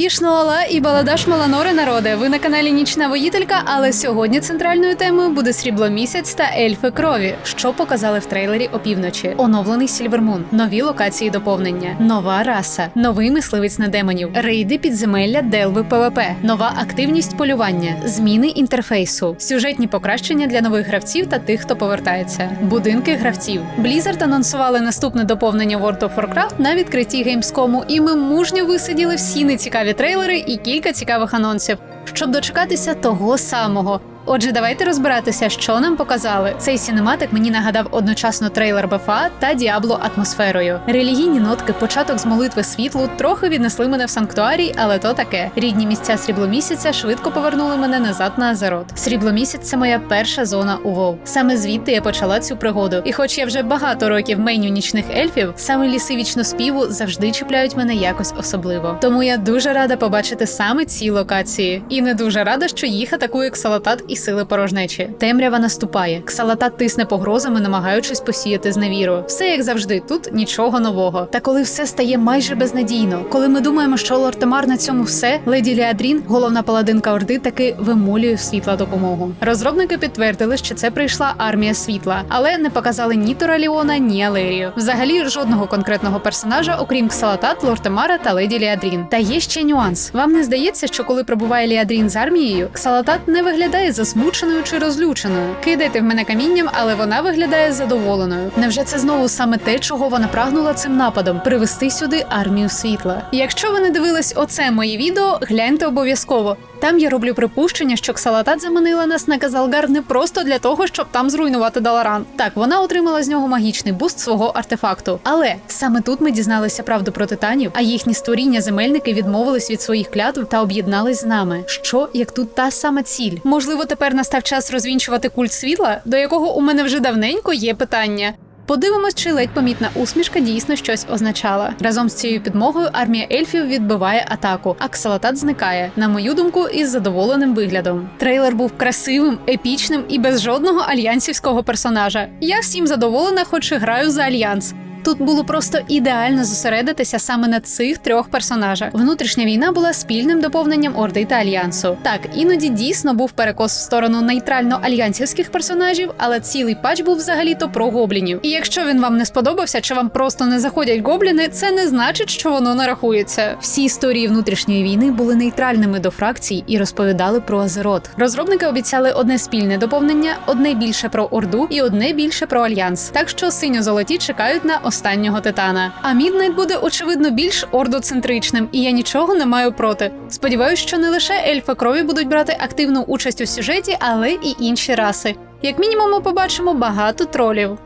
Ішноала і баладаш Маланори народи. Ви на каналі Нічна Воїтелька, але сьогодні центральною темою буде срібло місяць та ельфи крові, що показали в трейлері опівночі. Оновлений Сільвермун, нові локації доповнення, нова раса, новий мисливець на демонів, рейди підземелля, делви ПВП, нова активність полювання, зміни інтерфейсу, сюжетні покращення для нових гравців та тих, хто повертається, будинки гравців. Blizzard анонсували наступне доповнення World of Warcraft на відкритті Gamescom, і ми мужньо висиділи всі нецікаві трейлери і кілька цікавих анонсів, щоб дочекатися того самого. Отже, давайте розбиратися, що нам показали. Цей сінематик мені нагадав одночасно трейлер БФА та Діабло атмосферою. Релігійні нотки, початок з молитви світлу трохи віднесли мене в санктуарій, але то таке. Рідні місця срібломісяця швидко повернули мене назад на Азерот. Срібломісяць це моя перша зона у Вов. Саме звідти я почала цю пригоду. І хоч я вже багато років меню нічних ельфів, саме ліси вічноспіву завжди чіпляють мене якось особливо. Тому я дуже рада побачити саме ці локації, і не дуже рада, що їх атакує ксалатат і сили порожнечі. Темрява наступає. Ксалатат тисне погрозами, намагаючись посіяти зневіру. Все як завжди, тут нічого нового. Та коли все стає майже безнадійно, коли ми думаємо, що Лортемар на цьому все, леді Ліадрін, головна паладинка Орди, таки вимолює світла допомогу. Розробники підтвердили, що це прийшла армія світла, але не показали ні Тораліона, ні Алерію. Взагалі жодного конкретного персонажа, окрім Ксалатат, Лортемара та леді Ліадрін. Та є ще нюанс. Вам не здається, що коли прибуває Ліадрін з армією, Ксалатат не виглядає засмученою чи розлюченою. Кидайте в мене камінням, але вона виглядає задоволеною. Невже це знову саме те, чого вона прагнула цим нападом привести сюди армію світла? Якщо ви не дивились оце моє відео, гляньте обов'язково. Там я роблю припущення, що Ксалатат заманила нас на Казалгар не просто для того, щоб там зруйнувати Даларан. Так, вона отримала з нього магічний буст свого артефакту. Але саме тут ми дізналися правду про титанів, а їхні створіння земельники відмовились від своїх клятв та об'єднались з нами. Що як тут та сама ціль? Можливо, тепер настав час розвінчувати культ світла, до якого у мене вже давненько є питання. Подивимось, чи ледь помітна усмішка дійсно щось означала. Разом з цією підмогою армія ельфів відбиває атаку, а Ксалатат зникає, на мою думку, із задоволеним виглядом. Трейлер був красивим, епічним і без жодного альянсівського персонажа. Я всім задоволена, хоч і граю за альянс. Тут було просто ідеально зосередитися саме на цих трьох персонажах. Внутрішня війна була спільним доповненням Орди та Альянсу. Так, іноді дійсно був перекос в сторону нейтрально-альянсівських персонажів, але цілий патч був взагалі-то про гоблінів. І якщо він вам не сподобався, чи вам просто не заходять гобліни, це не значить, що воно не рахується. Всі історії внутрішньої війни були нейтральними до фракцій і розповідали про Азерот. Розробники обіцяли одне спільне доповнення, одне більше про Орду і одне більше про Альянс. Так що синьо-золоті чекають на останнього титана. А Міднайт буде очевидно більш ордоцентричним, і я нічого не маю проти. Сподіваюсь, що не лише ельфи крові будуть брати активну участь у сюжеті, але і інші раси. Як мінімум, ми побачимо багато тролів.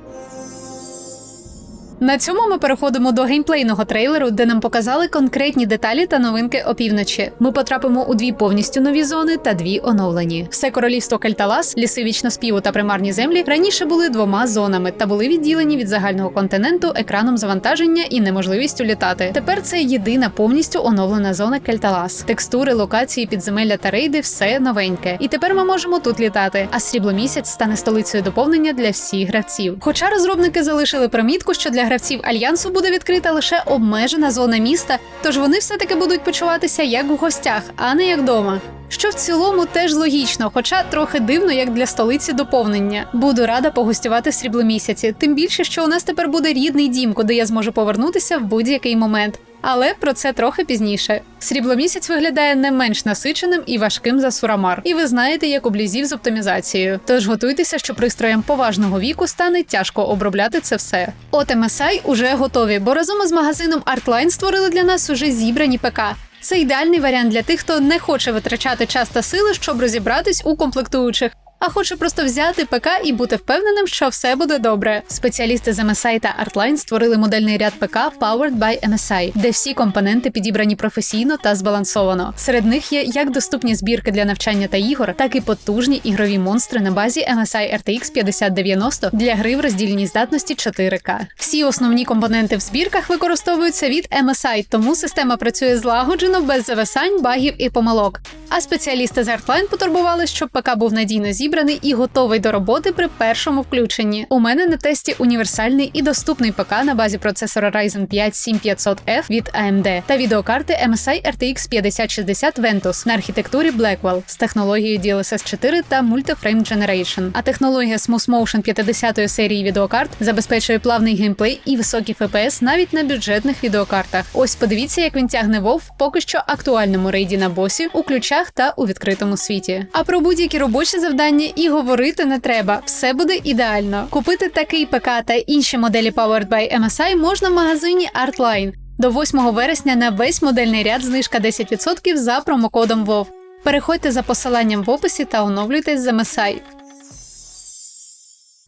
На цьому ми переходимо до геймплейного трейлеру, де нам показали конкретні деталі та новинки опівночі. Ми потрапимо у дві повністю нові зони та дві оновлені. Все королівство Кальталас, ліси вічноспіву та примарні землі раніше були двома зонами та були відділені від загального континенту екраном завантаження і неможливістю літати. Тепер це єдина повністю оновлена зона Кальталас. Текстури, локації, підземелля та рейди все новеньке. І тепер ми можемо тут літати. А срібломісяць стане столицею доповнення для всіх гравців. Хоча розробники залишили примітку, що для гравців альянсу буде відкрита лише обмежена зона міста, тож вони все-таки будуть почуватися як в гостях, а не як вдома. Що в цілому теж логічно, хоча трохи дивно, як для столиці доповнення. Буду рада погостювати в срібломісяці, тим більше, що у нас тепер буде рідний дім, куди я зможу повернутися в будь-який момент. Але про це трохи пізніше. Срібломісяць виглядає не менш насиченим і важким за Сурамар. І ви знаєте, як у блізів з оптимізацією. Тож готуйтеся, що пристроям поважного віку стане тяжко обробляти це все. От MSI уже готові, бо разом із магазином Artline створили для нас уже зібрані ПК. Це ідеальний варіант для тих, хто не хоче витрачати час та сили, щоб розібратись у комплектуючих. А хоче просто взяти ПК і бути впевненим, що все буде добре. Спеціалісти з MSI та Artline створили модельний ряд ПК Powered by MSI, де всі компоненти підібрані професійно та збалансовано. Серед них є як доступні збірки для навчання та ігор, так і потужні ігрові монстри на базі MSI RTX 5090 для гри в роздільній здатності 4К. Всі основні компоненти в збірках використовуються від MSI, тому система працює злагоджено, без зависань, багів і помилок. А спеціалісти з Artline потурбували, щоб ПК був надійно зібраний зібраний і готовий до роботи при першому включенні. У мене на тесті універсальний і доступний ПК на базі процесора Ryzen 5 7500F від AMD та відеокарти MSI RTX 5060 Ventus на архітектурі Blackwell з технологією DLSS 4 та Multi-Frame Generation. А технологія Smooth Motion 50 серії відеокарт забезпечує плавний геймплей і високі FPS навіть на бюджетних відеокартах. Ось подивіться, як він тягне WoW в поки що актуальному рейді на босі у ключах та у відкритому світі. А про будь-які робочі завдання і говорити не треба. Все буде ідеально. Купити такий ПК та інші моделі Powered by MSI можна в магазині Artline. До 8 вересня на весь модельний ряд знижка 10% за промокодом WoW. Переходьте за посиланням в описі та оновлюйтесь з MSI.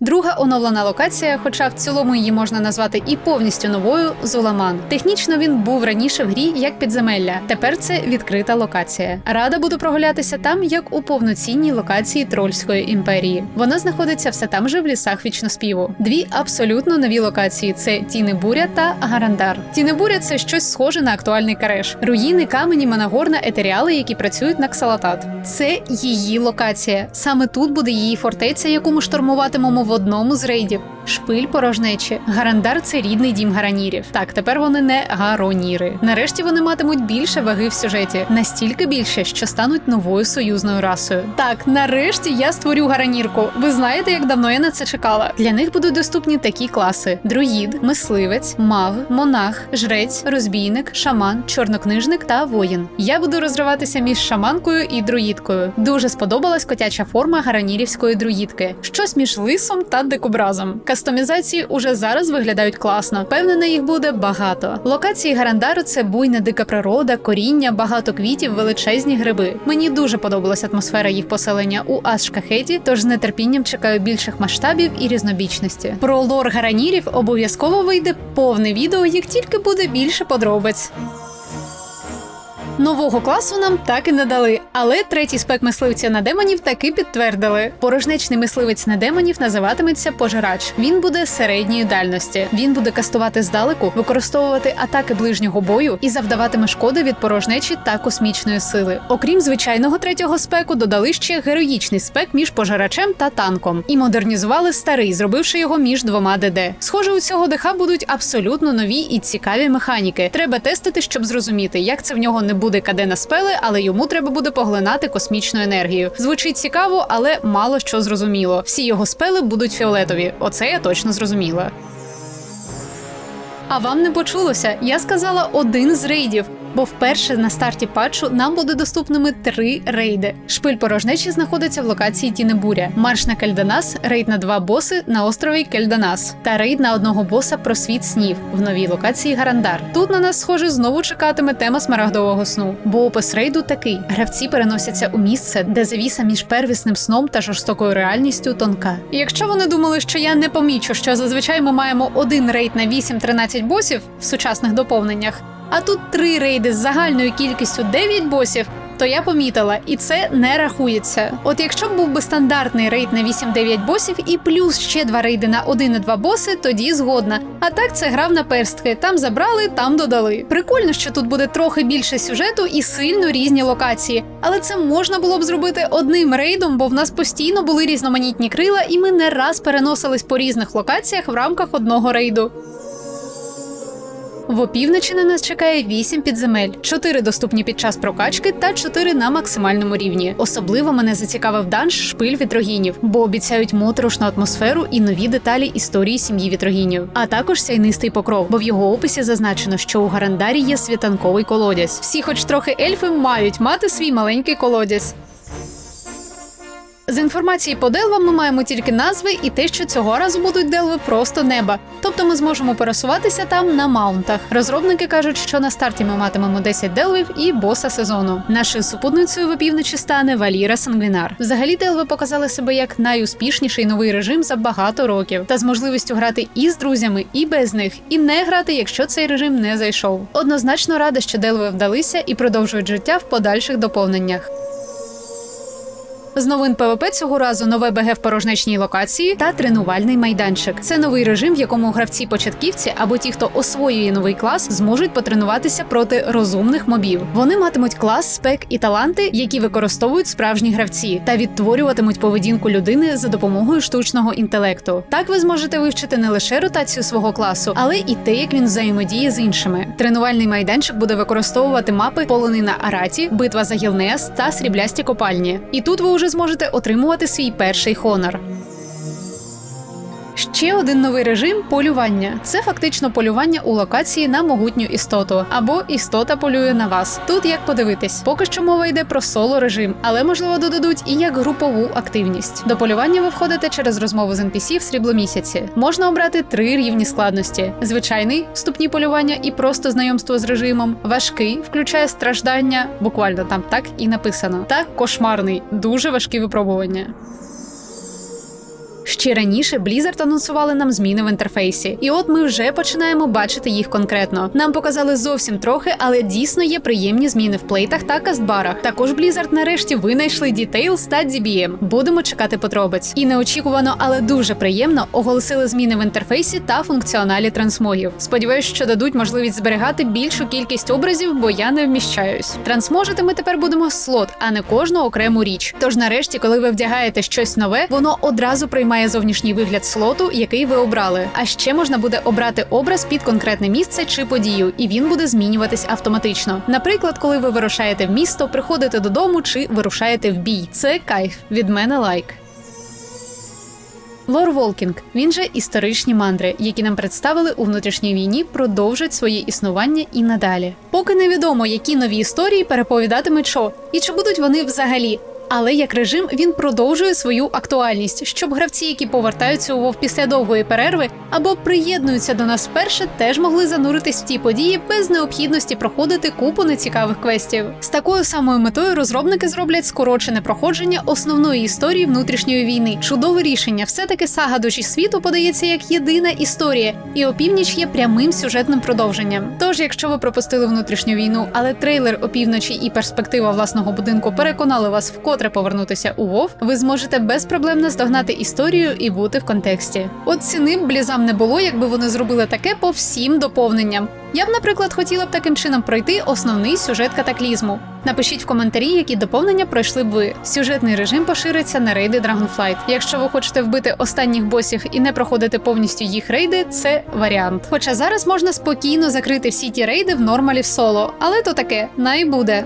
Друга оновлена локація, хоча в цілому її можна назвати і повністю новою Зуламан. Технічно він був раніше в грі як підземелля. Тепер це відкрита локація. Рада буду прогулятися там, як у повноцінній локації Трольської імперії. Вона знаходиться все там же в лісах вічноспіву. Дві абсолютно нові локації: це Тінебуря та Гарандар. Тінебуря це щось схоже на актуальний кареш. Руїни, камені, манагорна, етеріали, які працюють на ксалатат. Це її локація. Саме тут буде її фортеця, яку ми штурмуватимемо в одному з рейдів. Шпиль порожнечі. Гарандар це рідний дім гаранірів. Так, тепер вони не гароніри. Нарешті вони матимуть більше ваги в сюжеті, настільки більше, що стануть новою союзною расою. Так, нарешті я створю гаранірку. Ви знаєте, як давно я на це чекала. Для них будуть доступні такі класи: друїд, мисливець, маг, монах, жрець, розбійник, шаман, чорнокнижник та воїн. Я буду розриватися між шаманкою і друїдкою. Дуже сподобалась котяча форма гаранірівської друїдки, щось між лисом та дикобразом. Кастомізації уже зараз виглядають класно. Впевнена, їх буде багато. Локації Гарандару це буйна дика природа, коріння, багато квітів, величезні гриби. Мені дуже подобалась атмосфера їх поселення у Ас-Шкахеті, тож з нетерпінням чекаю більших масштабів і різнобічності. Про лор гаранірів обов'язково вийде повне відео, як тільки буде більше подробиць. Нового класу нам так і не дали, але третій спек мисливця на демонів таки підтвердили. Порожнечний мисливець на демонів називатиметься пожирач. Він буде середньої дальності. Він буде кастувати здалеку, використовувати атаки ближнього бою і завдаватиме шкоди від порожнечі та космічної сили. Окрім звичайного третього спеку, додали ще героїчний спек між пожирачем та танком і модернізували старий, зробивши його між двома ДД. Схоже, у цього ДХ будуть абсолютно нові і цікаві механіки. Треба тестити, щоб зрозуміти, як це в нього не буде КД кадена спели, але йому треба буде поглинати космічну енергію. Звучить цікаво, але мало що зрозуміло. Всі його спели будуть фіолетові. Оце я точно зрозуміла. А вам не почулося? Я сказала один з рейдів. Бо вперше на старті патчу нам буде доступними три рейди. Шпиль порожнечі знаходиться в локації Тінебуря, марш на Кельданас, рейд на два боси на острові Кельданас та рейд на одного боса про світ снів в новій локації Гарандар. Тут на нас, схоже, знову чекатиме тема смарагдового сну. Бо опис рейду такий: гравці переносяться у місце, де завіса між первісним сном та жорстокою реальністю тонка. Якщо вони думали, що я не помічу, що зазвичай ми маємо один рейд на 8-13 босів в сучасних доповненнях. А тут три рейди з загальною кількістю 9 босів, то я помітила, і це не рахується. От якщо б був би стандартний рейд на 8-9 босів і плюс ще два рейди на 1 і 2 боси, тоді згодна. А так це грав на перстки. Там забрали, там додали. Прикольно, що тут буде трохи більше сюжету і сильно різні локації. Але це можна було б зробити одним рейдом, бо в нас постійно були різноманітні крила, і ми не раз переносились по різних локаціях в рамках одного рейду. В опівночі на нас чекає 8 підземель, 4 доступні під час прокачки та 4 на максимальному рівні. Особливо мене зацікавив данж шпиль вітрогінів, бо обіцяють моторошну атмосферу і нові деталі історії сім'ї вітрогінів, а також сяйнистий покров, бо в його описі зазначено, що у Гарандарі є світанковий колодязь. Всі, хоч трохи ельфи, мають мати свій маленький колодязь. З інформації по делвам ми маємо тільки назви і те, що цього разу будуть делви просто неба. Тобто ми зможемо пересуватися там на маунтах. Розробники кажуть, що на старті ми матимемо 10 делвів і боса сезону. Нашою супутницею в опівночі стане Валіра Сангвінар. Взагалі, делви показали себе як найуспішніший новий режим за багато років, та з можливістю грати і з друзями, і без них, і не грати, якщо цей режим не зайшов. Однозначно рада, що делви вдалися і продовжують життя в подальших доповненнях. З новин ПВП цього разу нове БГ в порожнечній локації та тренувальний майданчик. Це новий режим, в якому гравці-початківці або ті, хто освоює новий клас, зможуть потренуватися проти розумних мобів. Вони матимуть клас, спек і таланти, які використовують справжні гравці, та відтворюватимуть поведінку людини за допомогою штучного інтелекту. Так ви зможете вивчити не лише ротацію свого класу, але і те, як він взаємодіє з іншими. Тренувальний майданчик буде використовувати мапи Полонина Араті, битва за Гілнеас та сріблясті копальні. І тут ви зможете отримувати свій перший хонор. Ще один новий режим полювання. Це фактично полювання у локації на могутню істоту, або істота полює на вас. Тут як подивитись, поки що мова йде про соло режим, але можливо додадуть і як групову активність. До полювання ви входите через розмову з NPC в срібломісяці. Можна обрати три рівні складності: звичайний вступні полювання і просто знайомство з режимом. Важкий включає страждання, буквально там так і написано. Та кошмарний, дуже важкі випробування. Ще раніше Blizzard анонсували нам зміни в інтерфейсі, і от ми вже починаємо бачити їх конкретно. Нам показали зовсім трохи, але дійсно є приємні зміни в плейтах та кастбарах. Також Blizzard нарешті винайшли Details та DBM. Будемо чекати подробиць. І неочікувано, але дуже приємно оголосили зміни в інтерфейсі та функціоналі трансмогів. Сподіваюсь, що дадуть можливість зберігати більшу кількість образів, бо я не вміщаюсь. Трансможити ми тепер будемо слот, а не кожну окрему річ. Тож, нарешті, коли ви вдягаєте щось нове, воно одразу приймає зовнішній вигляд слоту, який ви обрали. А ще можна буде обрати образ під конкретне місце чи подію, і він буде змінюватись автоматично. Наприклад, коли ви вирушаєте в місто, приходите додому чи вирушаєте в бій. Це кайф від мене лайк. Лор Волкінг, він же історичні мандри, які нам представили у внутрішній війні, продовжать своє існування і надалі. Поки невідомо, які нові історії переповідатиме Чо, і чи будуть вони взагалі. Але як режим він продовжує свою актуальність, щоб гравці, які повертаються у Вов після довгої перерви або приєднуються до нас вперше, теж могли зануритись в ті події без необхідності проходити купу нецікавих квестів. З такою самою метою розробники зроблять скорочене проходження основної історії внутрішньої війни. Чудове рішення. Все таки сага душі світу подається як єдина історія, і опівніч є прямим сюжетним продовженням. Тож, якщо ви пропустили внутрішню війну, але трейлер опівночі і перспектива власного будинку переконали вас вкотре повернутися у Вов, ви зможете безпроблемно здогнати історію і бути в контексті. От ціни блізам не було, якби вони зробили таке по всім доповненням. Я б, наприклад, хотіла б таким чином пройти основний сюжет катаклізму. Напишіть в коментарі, які доповнення пройшли б ви. Сюжетний режим пошириться на рейди Dragonflight. Якщо ви хочете вбити останніх босів і не проходити повністю їх рейди, це варіант. Хоча зараз можна спокійно закрити всі ті рейди в нормалі в соло, але то таке най буде.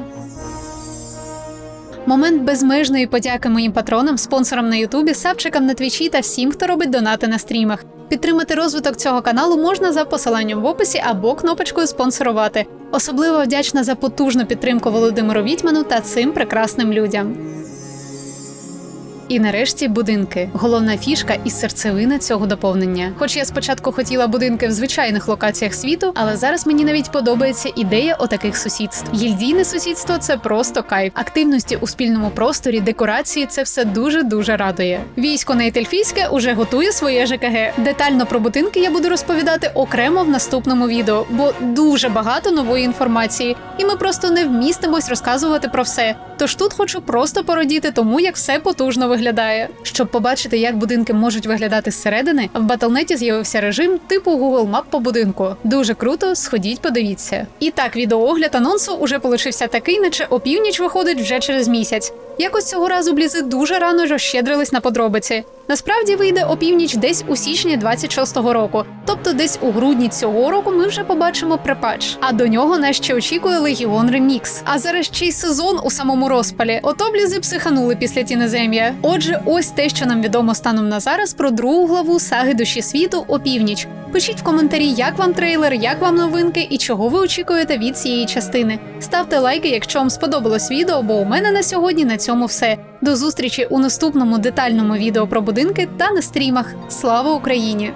Момент безмежної подяки моїм патронам, спонсорам на Ютубі, сапчикам на твічі та всім, хто робить донати на стрімах. Підтримати розвиток цього каналу можна за посиланням в описі або кнопочкою спонсорувати. Особливо вдячна за потужну підтримку Володимиру Вітьману та цим прекрасним людям. І нарешті будинки головна фішка і серцевина цього доповнення. Хоч я спочатку хотіла будинки в звичайних локаціях світу, але зараз мені навіть подобається ідея отаких сусідств. Гільдійне сусідство це просто кайф. Активності у спільному просторі, декорації це все дуже дуже радує. Військо Нейтельфійське уже готує своє ЖКГ. Детально про будинки я буду розповідати окремо в наступному відео, бо дуже багато нової інформації, і ми просто не вмістимось розказувати про все. Тож тут хочу просто порадіти тому, як все потужно виглядає. Щоб побачити, як будинки можуть виглядати зсередини, в Батлнеті з'явився режим типу Google Map по будинку. Дуже круто, сходіть, подивіться. І так, відеоогляд анонсу уже получився такий, наче опівніч виходить вже через місяць. Якось цього разу блізи дуже рано розщедрились на подробиці. Насправді вийде опівніч десь у січні 26-го року, тобто десь у грудні цього року ми вже побачимо препач. А до нього нас ще очікує Легіон Ремікс. А зараз ще й сезон у самому розпалі. Ото блізи психанули після тінезем'я. Отже, ось те, що нам відомо станом на зараз про другу главу саги душі світу опівніч. Пишіть в коментарі, як вам трейлер, як вам новинки і чого ви очікуєте від цієї частини. Ставте лайки, якщо вам сподобалось відео, бо у мене на сьогодні на цьому все. До зустрічі у наступному детальному відео про будинки та на стрімах. Слава Україні!